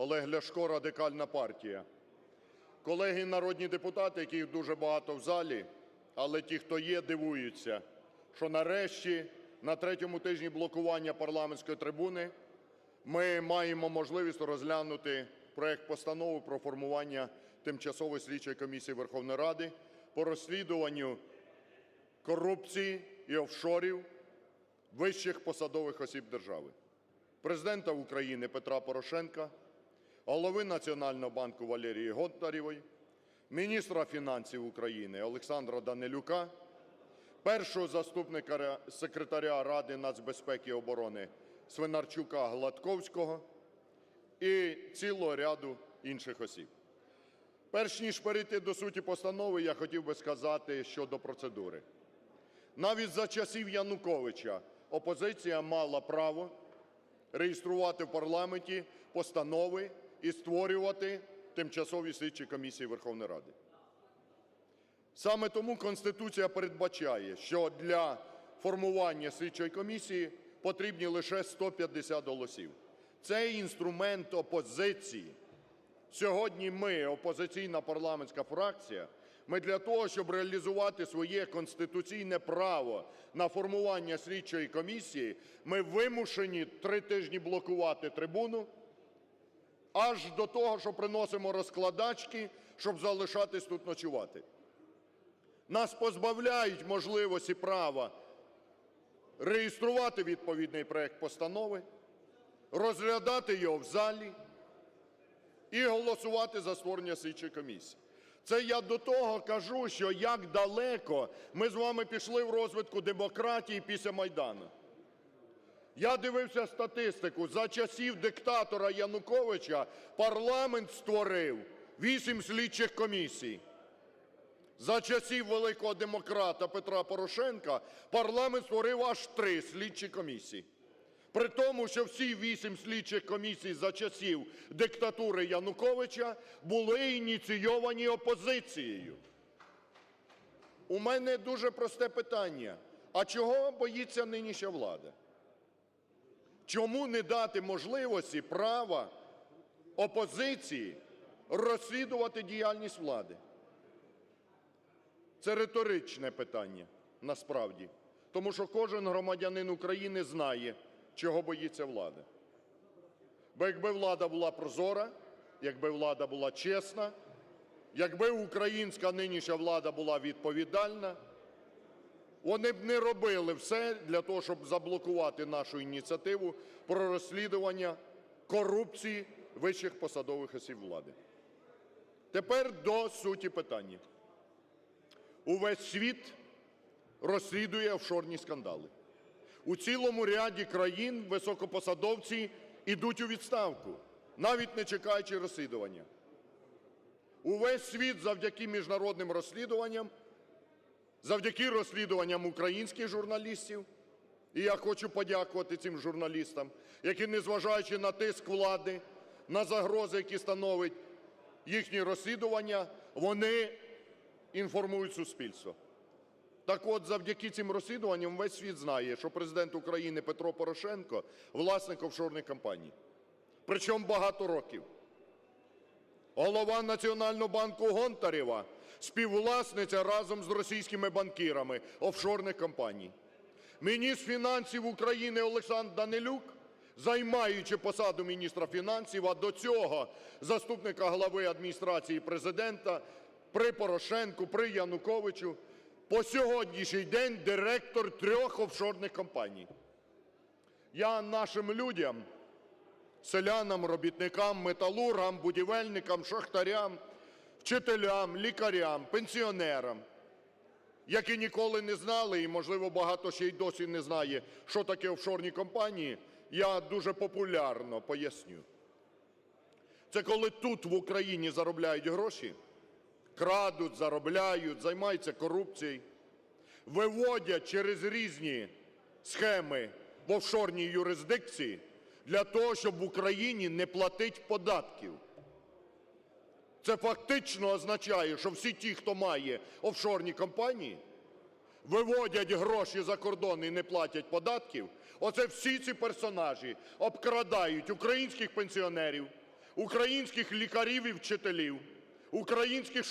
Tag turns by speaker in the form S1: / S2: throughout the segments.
S1: Олег Ляшко, Радикальна партія. Колеги народні депутати, яких дуже багато в залі, але ті, хто є, дивуються, що нарешті на третьому тижні блокування парламентської трибуни ми маємо можливість розглянути проект Постанови про формування Тимчасової слідчої комісії Верховної Ради по розслідуванню корупції і офшорів вищих посадових осіб держави, Президента України Петра Порошенка, голови Національного банку Валерії Гонтаревої, міністра фінансів України Олександра Данилюка, першого заступника секретаря Ради нацбезпеки і оборони Свинарчука Гладковського і цілого ряду інших осіб. Перш ніж перейти до суті постанови, я хотів би сказати щодо процедури. Навіть за часів Януковича опозиція мала право реєструвати в парламенті постанови і створювати тимчасові слідчі комісії Верховної Ради. Саме тому Конституція передбачає, що для формування слідчої комісії потрібні лише 150 голосів. Це інструмент опозиції. Сьогодні ми, опозиційна парламентська фракція, ми для того, щоб реалізувати своє конституційне право на формування слідчої комісії, ми вимушені три тижні блокувати трибуну, аж до того, що приносимо розкладачки, щоб залишатись тут ночувати. Нас позбавляють можливості права реєструвати відповідний проект постанови, розглядати його в залі і голосувати за створення слідчої комісії. Це я до того кажу, що як далеко ми з вами пішли в розвитку демократії після Майдану. Я дивився статистику. За часів диктатора Януковича парламент створив вісім слідчих комісій. За часів великого демократа Петра Порошенка парламент створив аж три слідчі комісії. При тому, що всі вісім слідчих комісій за часів диктатури Януковича були ініційовані опозицією. У мене дуже просте питання: а чого боїться нинішня влада? Чому не дати можливості права опозиції розслідувати діяльність влади? Це риторичне питання насправді, тому що кожен громадянин України знає, чого боїться влада. Бо якби влада була прозора, якби влада була чесна, якби українська нинішня влада була відповідальна, вони б не робили все для того, щоб заблокувати нашу ініціативу про розслідування корупції вищих посадових осіб влади. Тепер до суті питання. Увесь світ розслідує офшорні скандали. У цілому ряді країн високопосадовці йдуть у відставку, навіть не чекаючи розслідування. Увесь світ завдяки міжнародним розслідуванням, завдяки розслідуванням українських журналістів, і я хочу подякувати цим журналістам, які, незважаючи на тиск влади, на загрози, які становить їхні розслідування, вони інформують суспільство. Так от, завдяки цим розслідуванням весь світ знає, що Президент України Петро Порошенко – власник офшорних компаній. Причому багато років. Голова Національного банку Гонтарева – співвласниця разом з російськими банкірами офшорних компаній. Міністр фінансів України Олександр Данилюк, займаючи посаду міністра фінансів, а до цього заступника глави Адміністрації Президента при Порошенку, при Януковичу, по сьогоднішній день директор трьох офшорних компаній. Я нашим людям, селянам, робітникам, металургам, будівельникам, шахтарям, вчителям, лікарям, пенсіонерам, які ніколи не знали і, можливо, багато ще й досі не знає, що таке офшорні компанії, я дуже популярно поясню. Це коли тут в Україні заробляють гроші, крадуть, заробляють, займаються корупцією, виводять через різні схеми в офшорній юрисдикції для того, щоб в Україні не платити податків. Це фактично означає, що всі ті, хто має офшорні компанії, виводять гроші за кордон і не платять податків. Оце всі ці персонажі обкрадають українських пенсіонерів, українських лікарів і вчителів, українських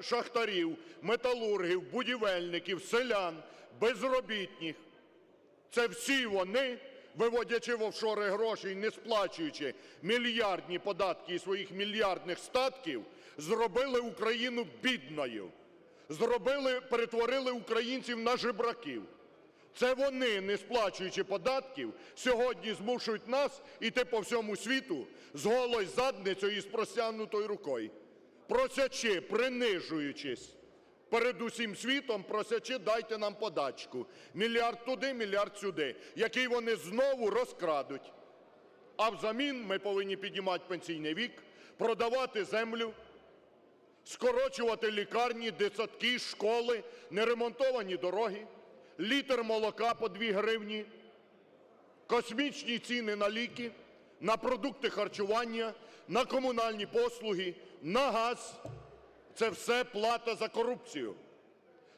S1: шахтарів, металургів, будівельників, селян, безробітних. Це всі вони, виводячи в офшори гроші і не сплачуючи мільярдні податки із своїх мільярдних статків, зробили Україну бідною, зробили, перетворили українців на жебраків. Це вони, не сплачуючи податків, сьогодні змушують нас іти по всьому світу з голою задницею і з простягнутою рукою, просячи, принижуючись перед усім світом, просячи, дайте нам подачку. Мільярд туди, мільярд сюди, який вони знову розкрадуть. А взамін ми повинні піднімати пенсійний вік, продавати землю, скорочувати лікарні, дитсадки, школи, неремонтовані дороги, літр молока по 2 гривні, космічні ціни на ліки, на продукти харчування, на комунальні послуги, на газ. Це все плата за корупцію.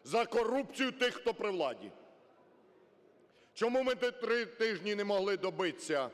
S1: За корупцію тих, хто при владі. Чому ми три тижні не могли добитися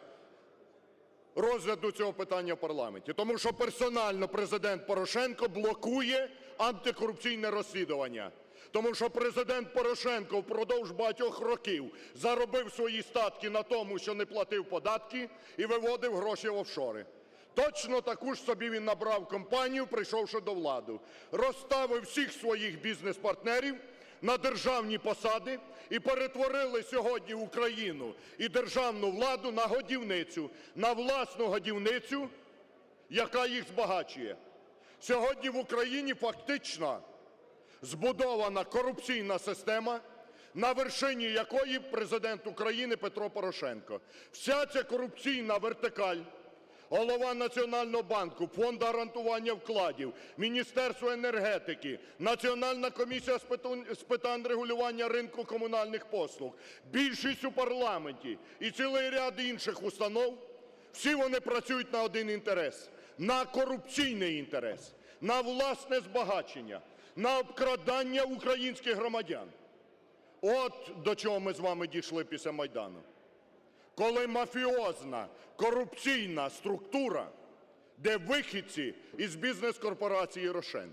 S1: розгляду цього питання в парламенті? Тому що персонально Президент Порошенко блокує антикорупційне розслідування. Тому що Президент Порошенко впродовж багатьох років заробив свої статки на тому, що не платив податки і виводив гроші в офшори. Точно таку ж собі він набрав компанію, прийшовши до влади. Розставив всіх своїх бізнес-партнерів на державні посади і перетворили сьогодні Україну і державну владу на годівницю, на власну годівницю, яка їх збагачує. Сьогодні в Україні фактично збудована корупційна система, на вершині якої Президент України Петро Порошенко. Вся ця корупційна вертикаль голова Національного банку, Фонд гарантування вкладів, Міністерство енергетики, Національна комісія з питань регулювання ринку комунальних послуг, більшість у парламенті і цілий ряд інших установ, всі вони працюють на один інтерес – на корупційний інтерес, на власне збагачення, на обкрадання українських громадян. От до чого ми з вами дійшли після Майдану коли мафіозна корупційна структура, де вихідці із бізнес-корпорації «Рошен».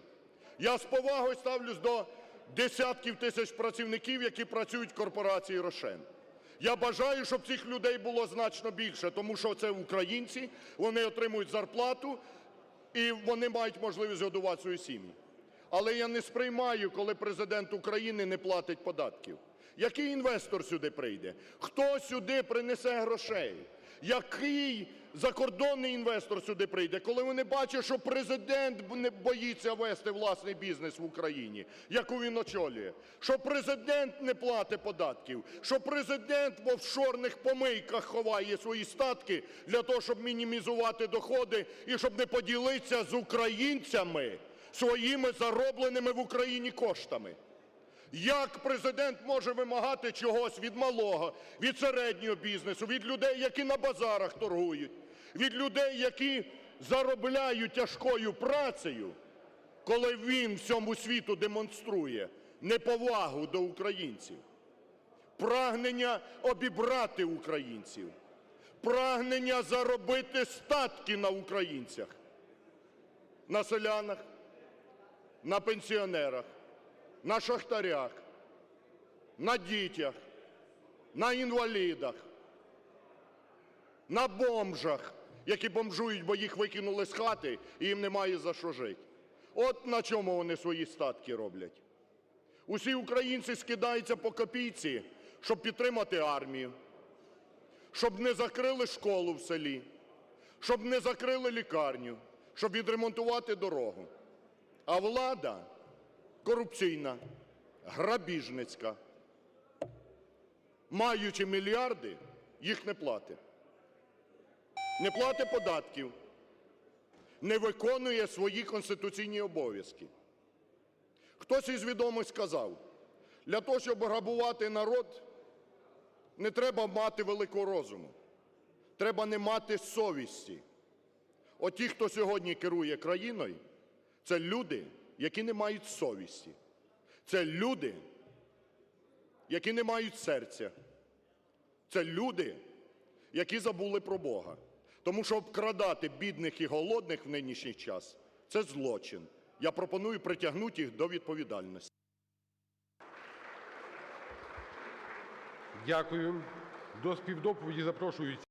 S1: Я з повагою ставлюсь до десятків тисяч працівників, які працюють в корпорації «Рошен». Я бажаю, щоб цих людей було значно більше, тому що це українці, вони отримують зарплату і вони мають можливість годувати свої сім'ї. Але я не сприймаю, коли Президент України не платить податків. Який інвестор сюди прийде? Хто сюди принесе грошей? Який закордонний інвестор сюди прийде, коли вони бачать, що Президент не боїться вести власний бізнес в Україні, яку він очолює, що Президент не платить податків, що Президент в офшорних помийках ховає свої статки для того, щоб мінімізувати доходи і щоб не поділитися з українцями своїми заробленими в Україні коштами. Як Президент може вимагати чогось від малого, від середнього бізнесу, від людей, які на базарах торгують, від людей, які заробляють тяжкою працею, коли він всьому світу демонструє неповагу до українців, прагнення обібрати українців, прагнення заробити статки на українцях, на селянах, на пенсіонерах, на шахтарях, на дітях, на інвалідах, на бомжах, які бомжують, бо їх викинули з хати і їм немає за що жити. От на чому вони свої статки роблять. Усі українці скидаються по копійці, щоб підтримати армію, щоб не закрили школу в селі, щоб не закрили лікарню, щоб відремонтувати дорогу. А влада корупційна, грабіжницька, маючи мільярди, їх не платить. Не платить податків, не виконує свої конституційні обов'язки. Хтось із відомих сказав, для того, щоб грабувати народ, не треба мати великого розуму, треба не мати совісті. От ті, хто сьогодні керує країною, це люди, які не мають совісті. Це люди, які не мають серця. Це люди, які забули про Бога. Тому що обкрадати бідних і голодних в нинішній час – це злочин. Я пропоную притягнути їх до відповідальності.
S2: Дякую. До співдоповіді запрошується